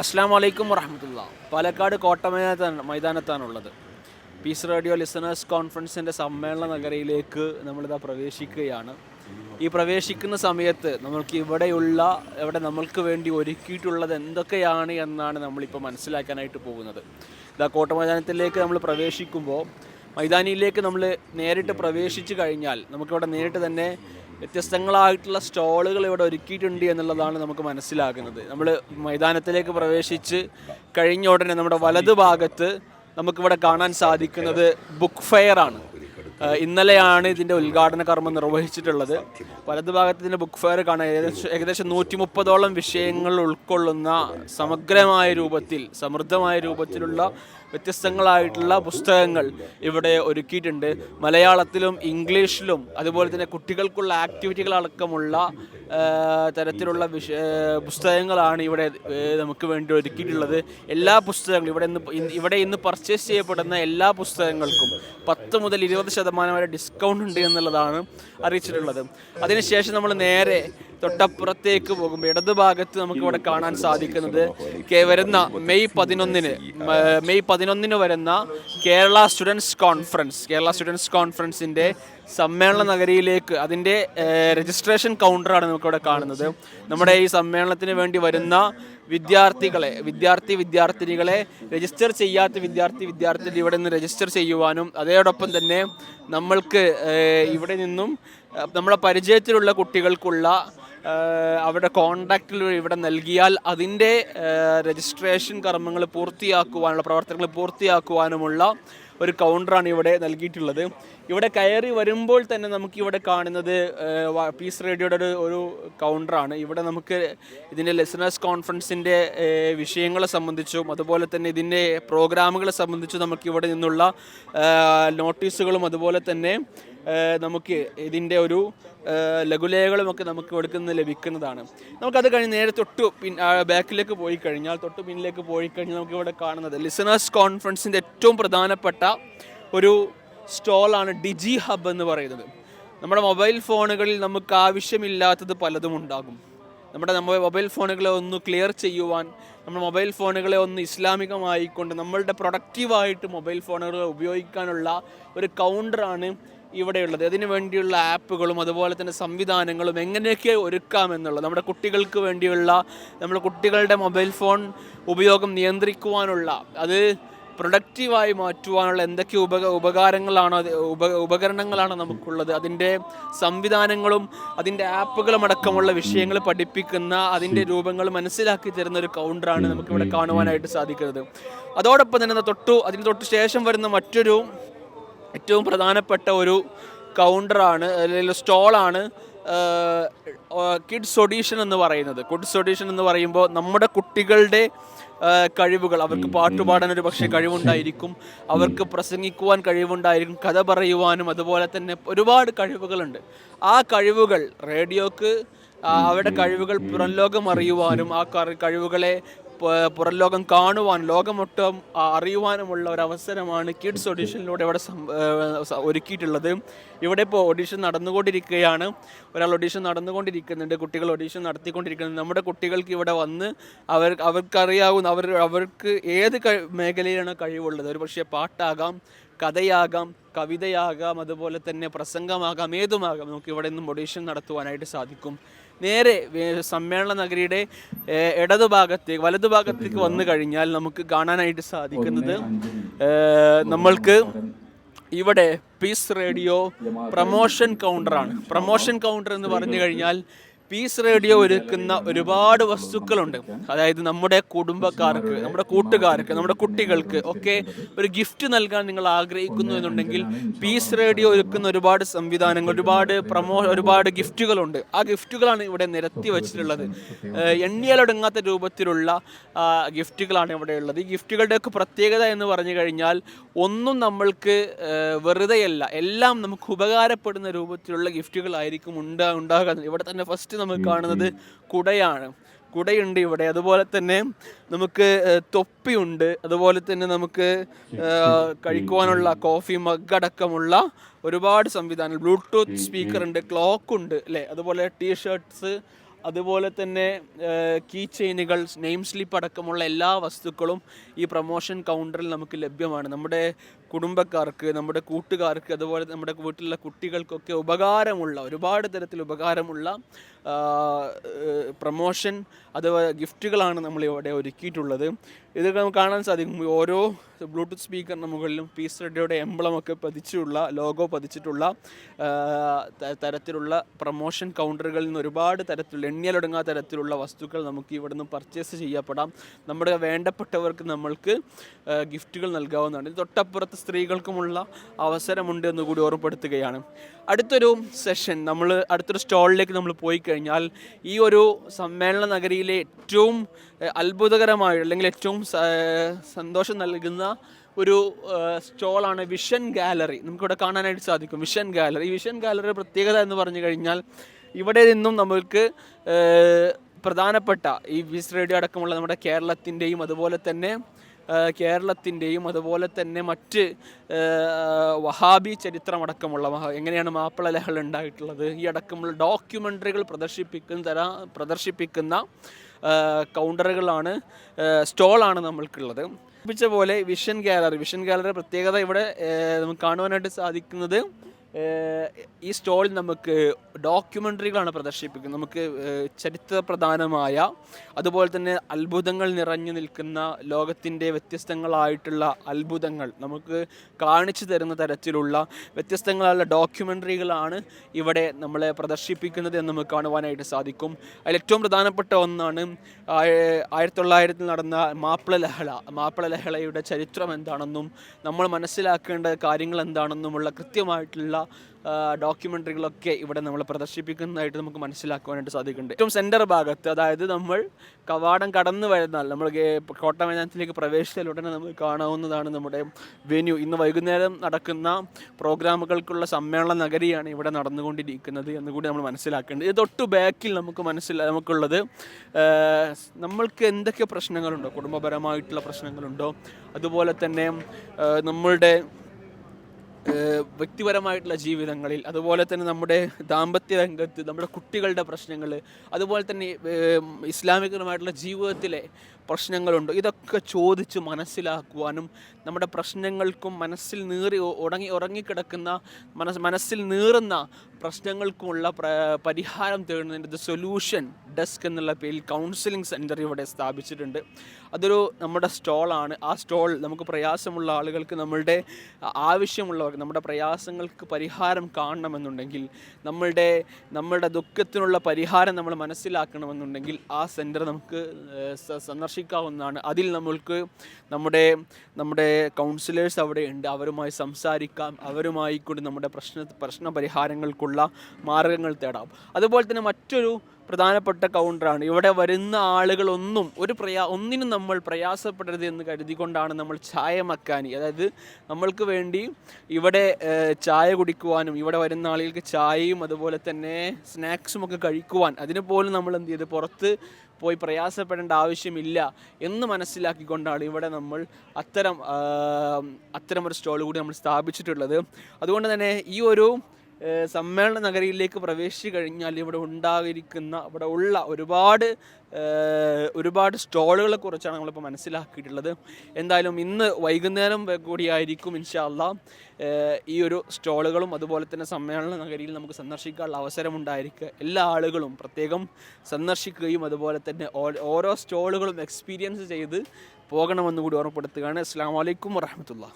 അസ്സാം വലൈക്കും വറഹമത്തുള്ള. പാലക്കാട് കോട്ട മൈതാനത്താണ് മൈതാനത്താണുള്ളത്. പീസ് റേഡിയോ ലിസണേഴ്സ് കോൺഫറൻസിന്റെ സമ്മേളന നഗരയിലേക്ക് നമ്മളിതാ പ്രവേശിക്കുകയാണ്. ഈ പ്രവേശിക്കുന്ന സമയത്ത് നമ്മൾക്ക് ഇവിടെയുള്ള ഇവിടെ നമ്മൾക്ക് വേണ്ടി ഒരുക്കിയിട്ടുള്ളത് എന്തൊക്കെയാണ് എന്നാണ് നമ്മളിപ്പോൾ മനസ്സിലാക്കാനായിട്ട് പോകുന്നത്. ഇതാ കോട്ട മൈതാനത്തിലേക്ക് നമ്മൾ പ്രവേശിക്കുമ്പോൾ മൈതാനിയിലേക്ക് നമ്മൾ നേരിട്ട് പ്രവേശിച്ചു കഴിഞ്ഞാൽ നമുക്കിവിടെ നേരിട്ട് തന്നെ വ്യത്യസ്തങ്ങളായിട്ടുള്ള സ്റ്റോളുകൾ ഇവിടെ ഒരുക്കിയിട്ടുണ്ട് എന്നുള്ളതാണ് നമുക്ക് മനസ്സിലാകുന്നത്. നമ്മൾ മൈതാനത്തിലേക്ക് പ്രവേശിച്ച് കഴിഞ്ഞ ഉടനെ നമ്മുടെ വലതു ഭാഗത്ത് നമുക്കിവിടെ കാണാൻ സാധിക്കുന്നത് ബുക്ക് ഫെയർ ആണ്. ഇന്നലെയാണ് ഇതിന്റെ ഉദ്ഘാടന കർമ്മം നിർവഹിച്ചിട്ടുള്ളത്. വലതു ഭാഗത്ത് ഇതിന്റെ ബുക്ക് ഫെയർ കാണാൻ ഏകദേശം ഏകദേശം നൂറ്റി മുപ്പതോളം വിഷയങ്ങൾ ഉൾക്കൊള്ളുന്ന സമഗ്രമായ രൂപത്തിൽ സമൃദ്ധമായ രൂപത്തിലുള്ള വ്യത്യസ്തങ്ങളായിട്ടുള്ള പുസ്തകങ്ങൾ ഇവിടെ ഒരുക്കിയിട്ടുണ്ട്. മലയാളത്തിലും ഇംഗ്ലീഷിലും അതുപോലെ തന്നെ കുട്ടികൾക്കുള്ള ആക്ടിവിറ്റികളടക്കമുള്ള തരത്തിലുള്ള വിഷ പുസ്തകങ്ങളാണ് ഇവിടെ നമുക്ക് വേണ്ടി ഒരുക്കിയിട്ടുള്ളത്. എല്ലാ പുസ്തകങ്ങളും ഇവിടെ ഇന്ന് ഇവിടെ ഇന്ന് പർച്ചേസ് ചെയ്യപ്പെടുന്ന എല്ലാ പുസ്തകങ്ങൾക്കും പത്ത് മുതൽ ഇരുപത് ശതമാനം വരെ ഡിസ്കൗണ്ട് ഉണ്ട് എന്നുള്ളതാണ് അറിയിച്ചിട്ടുള്ളത്. അതിനുശേഷം നമ്മൾ നേരെ തൊട്ടപ്പുറത്തേക്ക് പോകുമ്പോൾ ഇടതുഭാഗത്ത് നമുക്ക് ഇവിടെ കാണാൻ സാധിക്കുന്നത് വരുന്ന മെയ് പതിനൊന്നിന് മെയ് പതിനൊന്നിന് വരുന്ന Kerala students conference Kerala students കോൺഫറൻസിന്റെ സമ്മേളന നഗരിയിലേക്ക് അതിന്റെ രജിസ്ട്രേഷൻ കൗണ്ടറാണ് നമുക്കിവിടെ കാണുന്നത്. നമ്മുടെ ഈ സമ്മേളനത്തിന് വേണ്ടി വരുന്ന വിദ്യാർത്ഥികളെ വിദ്യാർത്ഥി വിദ്യാർത്ഥിനികളെ രജിസ്റ്റർ ചെയ്യാത്ത വിദ്യാർത്ഥി വിദ്യാർത്ഥിനി ഇവിടെ നിന്ന് രജിസ്റ്റർ ചെയ്യുവാനും അതോടൊപ്പം തന്നെ നമ്മൾക്ക് ഇവിടെ നിന്നും നമ്മളെ പരിചയത്തിലുള്ള കുട്ടികൾക്കുള്ള ഏഹ്, അവരുടെ കോണ്ടാക്റ്റിൽ ഇവിടെ നൽകിയാൽ അതിന്റെ രജിസ്ട്രേഷൻ കർമ്മങ്ങൾ പൂർത്തിയാക്കുവാനുള്ള പ്രവർത്തനങ്ങൾ പൂർത്തിയാക്കുവാനുമുള്ള ഒരു കൗണ്ടറാണ് ഇവിടെ നൽകിയിട്ടുള്ളത്. ഇവിടെ കയറി വരുമ്പോൾ തന്നെ നമുക്ക് ഇവിടെ കാണുന്നത് പീസ് റേഡിയോയുടെ ഒരു ഒരു കൗണ്ടറാണ് ഇവിടെ നമുക്ക് ഇതിന്റെ ലെസണേഴ്സ് കോൺഫറൻസിന്റെ വിഷയങ്ങളെ സംബന്ധിച്ചും അതുപോലെ തന്നെ ഇതിന്റെ പ്രോഗ്രാമുകളെ സംബന്ധിച്ചും നമുക്ക് ഇവിടെ നിന്നുള്ള നോട്ടീസുകളും അതുപോലെ തന്നെ നമുക്ക് ഇതിന്റെ ഒരു ലഘുലേഖകളുമൊക്കെ നമുക്ക് നിന്ന് ലഭിക്കുന്നതാണ്. നമുക്കത് കഴിഞ്ഞ് നേരെ തൊട്ട് പിൻ ബാക്കിലേക്ക് പോയി കഴിഞ്ഞാൽ തൊട്ട് പിന്നിലേക്ക് പോയി കഴിഞ്ഞാൽ നമുക്ക് ഇവിടെ കാണുന്നത് ലിസണേഴ്സ് കോൺഫറൻസിന്റെ ഏറ്റവും പ്രധാനപ്പെട്ട ഒരു സ്റ്റോളാണ് ഡിജി ഹബ് എന്ന് പറയുന്നത്. നമ്മുടെ മൊബൈൽ ഫോണുകളിൽ നമുക്ക് ആവശ്യമില്ലാത്തത് പലതും ഉണ്ടാകും. നമ്മുടെ നമ്മുടെ മൊബൈൽ ഫോണുകളെ ഒന്ന് ക്ലിയർ ചെയ്യുവാൻ നമ്മുടെ മൊബൈൽ ഫോണുകളെ ഒന്ന് ഇസ്ലാമികമായിക്കൊണ്ട് നമ്മളുടെ പ്രൊഡക്റ്റീവായിട്ട് മൊബൈൽ ഫോണുകൾ ഉപയോഗിക്കാനുള്ള ഒരു കൗണ്ടറാണ് ഇവിടെയുള്ളത്. അതിനു വേണ്ടിയുള്ള ആപ്പുകളും അതുപോലെ തന്നെ സംവിധാനങ്ങളും എങ്ങനെയൊക്കെ ഒരുക്കാമെന്നുള്ളത് നമ്മുടെ കുട്ടികൾക്ക് വേണ്ടിയുള്ള നമ്മുടെ കുട്ടികളുടെ മൊബൈൽ ഫോൺ ഉപയോഗം നിയന്ത്രിക്കുവാനുള്ള അത് പ്രൊഡക്റ്റീവായി മാറ്റുവാനുള്ള എന്തൊക്കെ ഉപക ഉപകാരങ്ങളാണോ ഉപ ഉപകരണങ്ങളാണ് നമുക്കുള്ളത്? അതിന്റെ സംവിധാനങ്ങളും അതിന്റെ ആപ്പുകളും അടക്കമുള്ള വിഷയങ്ങൾ പഠിപ്പിക്കുന്ന അതിന്റെ രൂപങ്ങൾ മനസ്സിലാക്കി തരുന്ന ഒരു കൗണ്ടറാണ് നമുക്കിവിടെ കാണുവാനായിട്ട് സാധിക്കുന്നത്. അതോടൊപ്പം തന്നെ തൊട്ടു അതിന് തൊട്ട് ശേഷം വരുന്ന മറ്റൊരു ഏറ്റവും പ്രധാനപ്പെട്ട ഒരു കൗണ്ടറാണ് അല്ലെങ്കിൽ സ്റ്റോളാണ് കിഡ്സ് ഒഡീഷൻ എന്ന് പറയുന്നത്. കിഡ്സ് ഒഡീഷൻ എന്ന് പറയുമ്പോൾ നമ്മുടെ കുട്ടികളുടെ കഴിവുകൾ. അവർക്ക് പാട്ടുപാടാൻ ഒരു പക്ഷേ കഴിവുണ്ടായിരിക്കും. അവർക്ക് പ്രസംഗിക്കുവാൻ കഴിവുണ്ടായിരിക്കും. കഥ പറയുവാനും അതുപോലെ തന്നെ ഒരുപാട് കഴിവുകളുണ്ട്. ആ കഴിവുകൾ റേഡിയോക്ക് അവരുടെ കഴിവുകൾ പുറം ലോകം അറിയുവാനും ആ കഴിവുകളെ പുറം ലോകം കാണുവാൻ ലോകമൊട്ടും അറിയുവാനുമുള്ള ഒരു അവസരമാണ് കിഡ്സ് ഓഡീഷനിലൂടെ ഇവിടെ ഒരുക്കിയിട്ടുള്ളത്. ഇവിടെ ഇപ്പോൾ ഓഡീഷൻ നടന്നുകൊണ്ടിരിക്കുകയാണ്. ഒരാൾ ഓഡീഷൻ നടന്നുകൊണ്ടിരിക്കുന്നുണ്ട്. കുട്ടികൾ ഓഡീഷൻ നടത്തിക്കൊണ്ടിരിക്കുന്നുണ്ട്. നമ്മുടെ കുട്ടികൾക്ക് ഇവിടെ വന്ന് അവർ അവർക്കറിയാവുന്ന അവർ അവർക്ക് ഏത് മേഖലയിലാണ് കഴിവുള്ളത്. ഒരു പക്ഷേ പാട്ടാകാം കഥയാകാം കവിതയാകാം അതുപോലെ തന്നെ പ്രസംഗമാകാം ഏതുമാകാം. നമുക്ക് ഇവിടെ നിന്നും ഓഡീഷൻ നടത്തുവാനായിട്ട് സാധിക്കും. നേരെ സമ്മേളന നഗരിയുടെ ഇടതുഭാഗത്തേക്ക് വലതുഭാഗത്തേക്ക് വന്നു കഴിഞ്ഞാൽ നമുക്ക് കാണാനായിട്ട് സാധിക്കുന്നത് നമ്മൾക്ക് ഇവിടെ പീസ് റേഡിയോ പ്രമോഷൻ കൗണ്ടറാണ് പ്രമോഷൻ കൗണ്ടർ എന്ന് പറഞ്ഞു കഴിഞ്ഞാൽ പീസ് റേഡിയോ ഒരുക്കുന്ന ഒരുപാട് വസ്തുക്കളുണ്ട്. അതായത് നമ്മുടെ കുടുംബക്കാർക്ക് നമ്മുടെ കൂട്ടുകാർക്ക് നമ്മുടെ കുട്ടികൾക്ക് ഒക്കെ ഒരു ഗിഫ്റ്റ് നൽകാൻ നിങ്ങൾ ആഗ്രഹിക്കുന്നു എന്നുണ്ടെങ്കിൽ പീസ് റേഡിയോ ഒരുക്കുന്ന ഒരുപാട് സംവിധാനങ്ങൾ ഒരുപാട് പ്രമോ ഒരുപാട് ഗിഫ്റ്റുകളുണ്ട് ആ ഗിഫ്റ്റുകളാണ് ഇവിടെ നിരത്തി വെച്ചിട്ടുള്ളത്. എണ്ണിയാലൊടുങ്ങാത്ത രൂപത്തിലുള്ള ഗിഫ്റ്റുകളാണ് ഇവിടെ ഉള്ളത്. ഈ ഗിഫ്റ്റുകളുടെയൊക്കെ പ്രത്യേകത എന്ന് പറഞ്ഞു കഴിഞ്ഞാൽ ഒന്നും നമ്മൾക്ക് വെറുതെയല്ല. എല്ലാം നമുക്ക് ഉപകാരപ്പെടുന്ന രൂപത്തിലുള്ള ഗിഫ്റ്റുകളായിരിക്കും ഉണ്ടാ ഉണ്ടാകുന്നത് ഇവിടെ തന്നെ ഫസ്റ്റ് നമുക്ക് കാണുന്നത് കുടയാണ്. കുടയുണ്ട് ഇവിടെ. അതുപോലെ തന്നെ നമുക്ക് തൊപ്പിയുണ്ട്. അതുപോലെ തന്നെ നമുക്ക് കഴിക്കുവാനുള്ള കോഫി മഗ് അടക്കമുള്ള ഒരുപാട് സംവിധാനങ്ങൾ. ബ്ലൂടൂത്ത് സ്പീക്കർ ഉണ്ട് ക്ലോക്ക് ഉണ്ട് അല്ലേ? അതുപോലെ ടീ ഷർട്ട്സ് അതുപോലെ തന്നെ കീ ചെയിനുകൾ നെയിം സ്ലിപ്പ് അടക്കമുള്ള എല്ലാ വസ്തുക്കളും ഈ പ്രൊമോഷൻ കൗണ്ടറിൽ നമുക്ക് ലഭ്യമാണ്. നമ്മുടെ കുടുംബക്കാർക്ക് നമ്മുടെ കൂട്ടുകാർക്ക് അതുപോലെ നമ്മുടെ വീട്ടിലുള്ള കുട്ടികൾക്കൊക്കെ ഉപകാരമുള്ള ഒരുപാട് തരത്തിൽ ഉപകാരമുള്ള പ്രൊമോഷൻ അഥവാ ഗിഫ്റ്റുകളാണ് നമ്മളിവിടെ ഒരുക്കിയിട്ടുള്ളത്. ഇതൊക്കെ നമുക്ക് കാണാൻ സാധിക്കും. ഓരോ ബ്ലൂടൂത്ത് സ്പീക്കറിന് മുകളിലും പീസ് റെഡിയുടെ എംബ്ലമൊക്കെ പതിച്ചുള്ള ലോഗോ പതിച്ചിട്ടുള്ള തരത്തിലുള്ള പ്രൊമോഷൻ കൗണ്ടറുകളിൽ നിന്ന് ഒരുപാട് തരത്തിലുള്ള എണ്ണിയാലൊടുങ്ങാത്ത തരത്തിലുള്ള വസ്തുക്കൾ നമുക്ക് ഇവിടെ നിന്ന് പർച്ചേസ് ചെയ്യപ്പെടാം. നമ്മുടെ വേണ്ടപ്പെട്ടവർക്ക് നമ്മൾക്ക് ഗിഫ്റ്റുകൾ നൽകാവുന്നതാണ്. ഇത് തൊട്ടപ്പുറത്ത് സ്ത്രീകൾക്കുമുള്ള അവസരമുണ്ട് എന്ന് കൂടി ഓർമ്മപ്പെടുത്തുകയാണ്. അടുത്തൊരു സെഷൻ നമ്മൾ അടുത്തൊരു സ്റ്റോളിലേക്ക് നമ്മൾ പോയി കഴിഞ്ഞാൽ ഈ ഒരു സമ്മേളന നഗരിയിലെ ഏറ്റവും അത്ഭുതകരമായ അല്ലെങ്കിൽ ഏറ്റവും സന്തോഷം നൽകുന്ന ഒരു സ്റ്റോളാണ് വിഷൻ ഗാലറി. നമുക്കിവിടെ കാണാനായിട്ട് സാധിക്കും വിഷൻ ഗാലറി. വിഷൻ ഗാലറിയുടെ പ്രത്യേകത എന്ന് പറഞ്ഞു കഴിഞ്ഞാൽ ഇവിടെ നിന്നും നമ്മൾക്ക് ഏഹ്, പ്രധാനപ്പെട്ട ഈ വിസ് റേഡിയോ അടക്കമുള്ള നമ്മുടെ കേരളത്തിന്റെയും അതുപോലെ തന്നെ കേരളത്തിന്റെയും അതുപോലെ തന്നെ മറ്റ് വഹാബി ചരിത്രമടക്കമുള്ള എങ്ങനെയാണ് മാപ്പിള ലഹള ഉണ്ടായിട്ടുള്ളത്? ഈ അടക്കമുള്ള ഡോക്യുമെന്ററികൾ പ്രദർശിപ്പിക്കുന്ന തര പ്രദർശിപ്പിക്കുന്ന കൗണ്ടറുകളാണ് സ്റ്റോളാണ് നമ്മൾക്കുള്ളത്. പ്പിച്ച പോലെ വിഷൻ ഗാലറി വിഷൻ ഗാലറി പ്രത്യേകത ഇവിടെ നമുക്ക് കാണുവാനായിട്ട് സാധിക്കുന്നത് ഈ സ്റ്റോളിൽ നമുക്ക് ഡോക്യുമെന്ററികളാണ് പ്രദർശിപ്പിക്കുന്നത്. നമുക്ക് ഏഹ് ചരിത്ര പ്രധാനമായ അതുപോലെ തന്നെ അത്ഭുതങ്ങൾ നിറഞ്ഞു നിൽക്കുന്ന ലോകത്തിന്റെ വ്യത്യസ്തങ്ങളായിട്ടുള്ള അത്ഭുതങ്ങൾ നമുക്ക് കാണിച്ചു തരുന്ന തരത്തിലുള്ള വ്യത്യസ്തങ്ങളായുള്ള ഡോക്യുമെന്ററികളാണ് ഇവിടെ നമ്മളെ പ്രദർശിപ്പിക്കുന്നത് എന്ന് നമുക്ക് കാണുവാനായിട്ട് സാധിക്കും. അതിൽ ഏറ്റവും പ്രധാനപ്പെട്ട ഒന്നാണ് ആയ- ആയിരത്തി തൊള്ളായിരത്തിൽ നടന്ന മാപ്പിള ലഹള മാപ്പിള ലഹളയുടെ ചരിത്രം എന്താണെന്നും നമ്മൾ മനസ്സിലാക്കേണ്ട കാര്യങ്ങൾ എന്താണെന്നുമുള്ള കൃത്യമായിട്ടുള്ള ഡോക്യുമെന്ററികളൊക്കെ ഇവിടെ നമ്മൾ പ്രദർശിപ്പിക്കുന്നതായിട്ട് നമുക്ക് മനസ്സിലാക്കുവാനായിട്ട് സാധിക്കുന്നുണ്ട്. ഏറ്റവും സെന്റർ ഭാഗത്ത് അതായത് നമ്മൾ കവാടം കടന്നു വരുന്നാൽ നമ്മൾ കോട്ട മൈതാനത്തിലേക്ക് പ്രവേശിച്ചാൽ ഉടനെ നമുക്ക് കാണാവുന്നതാണ് നമ്മുടെ വെന്യൂ ഇന്ന് വൈകുന്നേരം നടക്കുന്ന പ്രോഗ്രാമുകൾക്കുള്ള സമ്മേളന നഗരിയാണ് ഇവിടെ നടന്നുകൊണ്ടിരിക്കുന്നത് എന്ന് കൂടി നമ്മൾ മനസ്സിലാക്കേണ്ടത് ഇത് തൊട്ട് ബാക്കിൽ നമുക്ക് മനസ്സിലാ നമുക്കുള്ളത് നമ്മൾക്ക് എന്തൊക്കെ പ്രശ്നങ്ങളുണ്ടോ? കുടുംബപരമായിട്ടുള്ള പ്രശ്നങ്ങളുണ്ടോ? അതുപോലെ തന്നെ നമ്മളുടെ വ്യക്തിപരമായിട്ടുള്ള ജീവിതങ്ങളിൽ അതുപോലെ തന്നെ നമ്മുടെ ദാമ്പത്യ രംഗത്ത് നമ്മുടെ കുട്ടികളുടെ പ്രശ്നങ്ങൾ അതുപോലെ തന്നെ ഇസ്ലാമികമായിട്ടുള്ള ജീവിതത്തിലെ പ്രശ്നങ്ങളുണ്ട്. ഇതൊക്കെ ചോദിച്ച് മനസ്സിലാക്കുവാനും നമ്മുടെ പ്രശ്നങ്ങൾക്കും മനസ്സിൽ നീറി ഉടങ്ങി ഉറങ്ങി ഉറങ്ങിക്കിടക്കുന്ന മനസ് മനസ്സിൽ നീറുന്ന പ്രശ്നങ്ങൾക്കുമുള്ള പരിഹാരം തേടുന്നതിന്റെ സൊല്യൂഷൻ ഡെസ്ക് എന്നുള്ള പേരിൽ കൗൺസിലിംഗ് സെന്റർ ഇവിടെ സ്ഥാപിച്ചിട്ടുണ്ട്. അതൊരു നമ്മുടെ സ്റ്റോളാണ്. ആ സ്റ്റോൾ നമുക്ക് പ്രയാസമുള്ള ആളുകൾക്ക് നമ്മളുടെ ആവശ്യമുള്ളവർക്ക് നമ്മുടെ പ്രയാസങ്ങൾക്ക് പരിഹാരം കാണണമെന്നുണ്ടെങ്കിൽ നമ്മളുടെ നമ്മളുടെ ദുഃഖത്തിനുള്ള പരിഹാരം നമ്മൾ മനസ്സിലാക്കണമെന്നുണ്ടെങ്കിൽ ആ സെന്റർ നമുക്ക് ഏഹ്, സന്ദർശിക്കാവുന്നതാണ് അതിൽ നമ്മൾക്ക് നമ്മുടെ നമ്മുടെ കൗൺസിലേഴ്സ് അവിടെ ഉണ്ട്. അവരുമായി സംസാരിക്കാം. അവരുമായി കൂടി നമ്മുടെ പ്രശ്ന പ്രശ്ന പരിഹാരങ്ങൾക്കുള്ള മാർഗങ്ങൾ തേടാം. അതുപോലെ തന്നെ മറ്റൊരു പ്രധാനപ്പെട്ട കൗണ്ടറാണ് ഇവിടെ വരുന്ന ആളുകളൊന്നും ഒരു പ്രയാ ഒന്നിനും നമ്മൾ പ്രയാസപ്പെടരുത് എന്ന് കരുതിക്കൊണ്ടാണ് നമ്മൾ ചായ മക്കാനി. അതായത് നമ്മൾക്ക് വേണ്ടി ഇവിടെ ചായ കുടിക്കുവാനും ഇവിടെ വരുന്ന ആളുകൾക്ക് ചായയും അതുപോലെ തന്നെ സ്നാക്സും ഒക്കെ കഴിക്കുവാൻ അതിന് പോലും നമ്മൾ എന്ത് ചെയ്ത് പുറത്ത് പോയി പ്രയാസപ്പെടേണ്ട ആവശ്യമില്ല എന്ന് മനസ്സിലാക്കിക്കൊണ്ടാണ് ഇവിടെ നമ്മൾ അത്തരം അത്തരം ഒരു സ്റ്റോൾ കൂടി നമ്മൾ സ്ഥാപിച്ചിട്ടുള്ളത്. അതുകൊണ്ട് തന്നെ ഈ ഒരു സമ്മേളന നഗരിയിലേക്ക് പ്രവേശിച്ചു കഴിഞ്ഞാൽ ഇവിടെ ഉണ്ടായിരിക്കുന്ന ഇവിടെ ഉള്ള ഒരുപാട് ഒരുപാട് സ്റ്റോളുകളെ കുറിച്ചാണ് നമ്മളിപ്പോൾ മനസ്സിലാക്കിയിട്ടുള്ളത്. എന്തായാലും ഇന്ന് വൈകുന്നേരം കൂടിയായിരിക്കും ഇൻഷാല്ല ഈ ഒരു സ്റ്റോളുകളും അതുപോലെ തന്നെ സമ്മേളന നഗരിയിൽ നമുക്ക് സന്ദർശിക്കാനുള്ള അവസരമുണ്ടായിരിക്കുക. എല്ലാ ആളുകളും പ്രത്യേകം സന്ദർശിക്കുകയും അതുപോലെ തന്നെ ഓരോ സ്റ്റോളുകളും എക്സ്പീരിയൻസ് ചെയ്ത് പോകണമെന്ന് കൂടി ഓർമ്മപ്പെടുത്തുകയാണ്. അസ്സാം വലൈക്കും വറഹമത്തുള്ള